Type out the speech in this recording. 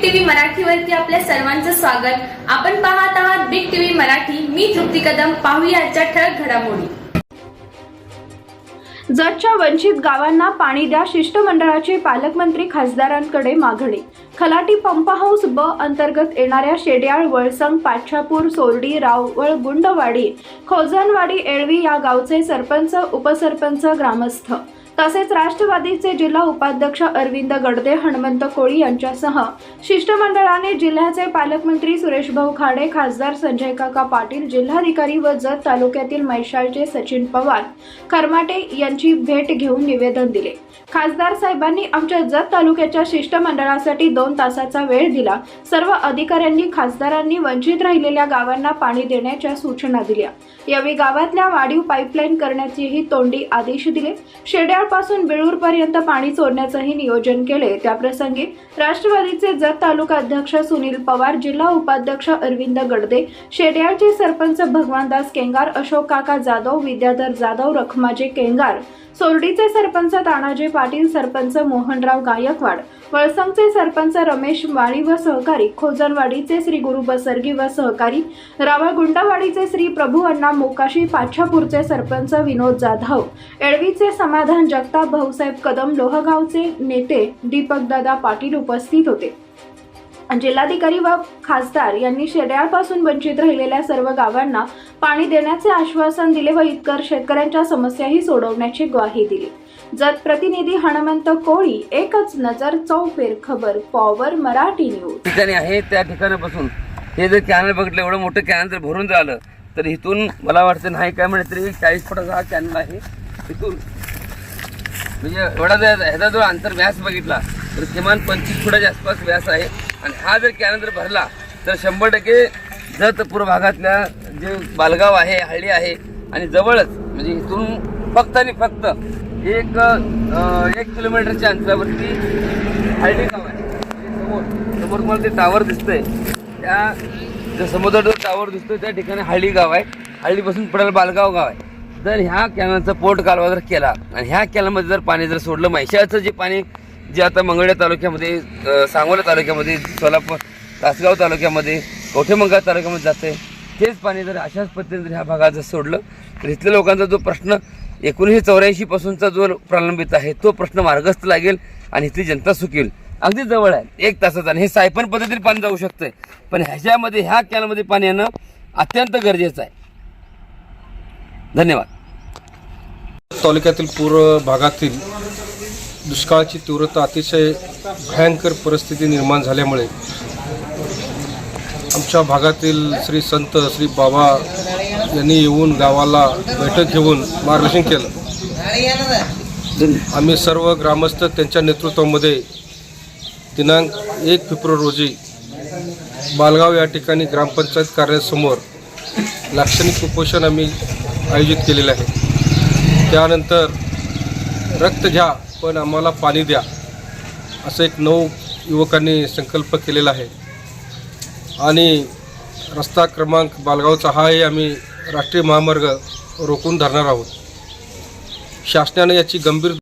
मराठीवरती आपल्या सर्वांचं स्वागत. आपण पाहत आहात बिग टीव्ही मराठी. मी तृप्ती कदम. पाहूया आजच्या ठळक घडामोडी. जतच्या वंचित गावांना पाणी द्या शिष्टमंडळाचे पालकमंत्री खासदारांकडे मागणी. खलाटी पंप हाऊस ब अंतर्गत येणाऱ्या शेड्याळ वळसंग पाच्छापूर सोरडी रावळ गुंडवाडी खोजनवाडी एळवी या गावचे सरपंच उपसरपंच ग्रामस्थ. तसेच राष्ट्रवादीचे जिल्हा उपाध्यक्ष अरविंद गडदे हनुमंत कोळी यांच्यासह शिष्टमंडळाने जिल्ह्याचे पालकमंत्री सुरेशभाऊ खाडे खासदार संजय काका पाटील जिल्हाधिकारी व जत तालुक्यातील म्हैसाळचे सचिन पवार खरमाटे यांची भेट घेऊन निवेदन दिले. खासदार साहेबांनी आमच्या जत तालुक्याच्या शिष्टमंडळासाठी दोन तासाचा वेळ दिला. सर्व अधिकाऱ्यांनी खासदारांनी वंचित राहिलेल्या गावांना पाणी देण्याच्या सूचना दिल्या. यावेळी गावातल्या वाढीव पाईपलाईन करण्याचेही तोंडी आदेश दिले. शेड्या बेळूर पर्यंत पाणी सोडण्याचंही नियोजन केले. त्याप्रसंगी राष्ट्रवादीचे जत तालुका अध्यक्ष सुनील पवार जिल्हा उपाध्यक्ष अरविंद गडदे शेड्याळचे सरपंच भगवानदास केंगार अशोक काका जाधव विद्याधर जाधव रखमाजे केंगार सोरडीचे सरपंच तानाजी पाटील सरपंच मोहनराव गायकवाड वळसंगचे सरपंच रमेश माळी व सहकारी खोजनवाडीचे श्री गुरु बसर्गी व सहकारी रावळगुंडावाडीचे श्री प्रभू अण्णा मोकाशी पाच्छापूरचे सरपंच विनोद जाधव एळवीचे समाधान जगताप भाऊसाहेब कदम लोहगावचे नेते दीपकदादा पाटील उपस्थित होते. जिल्हाधिकारी व खासदार यांनी शेड्याळपासून वंचित राहिलेल्या सर्व गावांना पाणी देण्याचे आश्वासन दिले व इतकर शेतकऱ्यांच्या समस्याही सोडवण्याची ग्वाही दिली. जत प्रतिनिधी हनुमंत कोळी एकच नजर चौफेर खबर पॉवर मराठी न्यूज. ठिकाणी आहे त्या ठिकाणापासून. हे जर कॅनल बघितलं एवढं मोठं कॅनल जर भरून झालं तर इथून मला वाटतं नाही काय म्हणजे तरी चाळीस फुटाचा हा कॅनल आहे. इथून म्हणजे एवढा जर ह्याचा जो अंतर व्यास बघितला तर किमान पंचवीस फुटाच्या आसपास व्यास आहे. आणि हा जर कॅन जर भरला तर शंभर टक्के जत पूर्व भागातल्या जे बालगाव आहे हळ्ळी आहे आणि जवळच म्हणजे इथून फक्त आणि फक्त एक एक किलोमीटरच्या अंतरावरती हळदी गाव आहे. म्हणजे समोर समोर तुम्हाला ते टावर दिसतंय. त्या जो समुद्र जो टावर दिसतोय त्या ठिकाणी हळदी गाव आहे. हळदीपासून पुढे बालगाव गाव आहे. जर ह्या कॅनलचा पोट कालवा जर केला आणि ह्या कॅनलमध्ये जर पाणी जर सोडलं म्हैशाळचं जे पाणी जे आता मंगळ्या तालुक्यामध्ये सांगोला तालुक्यामध्ये सोलापूर तासगाव तालुक्यामध्ये कोठेमंगळ तालुक्यामध्ये जाते तेच पाणी जर अशाच पद्धतीने जर ह्या भागात जर सोडलं तर इथल्या लोकांचा जो प्रश्न एकोणीसशे चौऱ्याऐंशीपासूनचा जो प्रलंबित आहे तो प्रश्न मार्गस्थ लागेल आणि इथली जनता सुकेल अगदी जवळ आहे एक तासाचा आणि हे सायपन पद्धतीने पाणी जाऊ शकतं पण ह्याच्यामध्ये ह्या कॅनलमध्ये पाणी येणं अत्यंत गरजेचं आहे. धन्यवाद. तालुक्यातील पूर्व भागातील दुष्काळाची तीव्रता अतिशय भयंकर परिस्थिती निर्माण झाल्यामुळे आमच्या भागातील श्री संत श्री बाबा यांनी येऊन गावाला बैठक घेऊन मार्गदर्शन केलं. आम्ही सर्व ग्रामस्थ त्यांच्या नेतृत्वामध्ये दिनांक एक फेब्रुवारी रोजी बालगाव या ठिकाणी ग्रामपंचायत कार्यालयासमोर लाक्षणिक उपोषण आम्ही आयोजित केलेलं आहे. त्यानंतर रक्त घ्या पण आम्हाला पाणी द्या असं एक नऊ युवकांनी संकल्प केलेला आहे. आणि रस्ता क्रमांक बालगावचा हाही आम्ही राष्ट्रीय महामार्ग रोखून धरणार आहोत. शासनाने याची गंभीर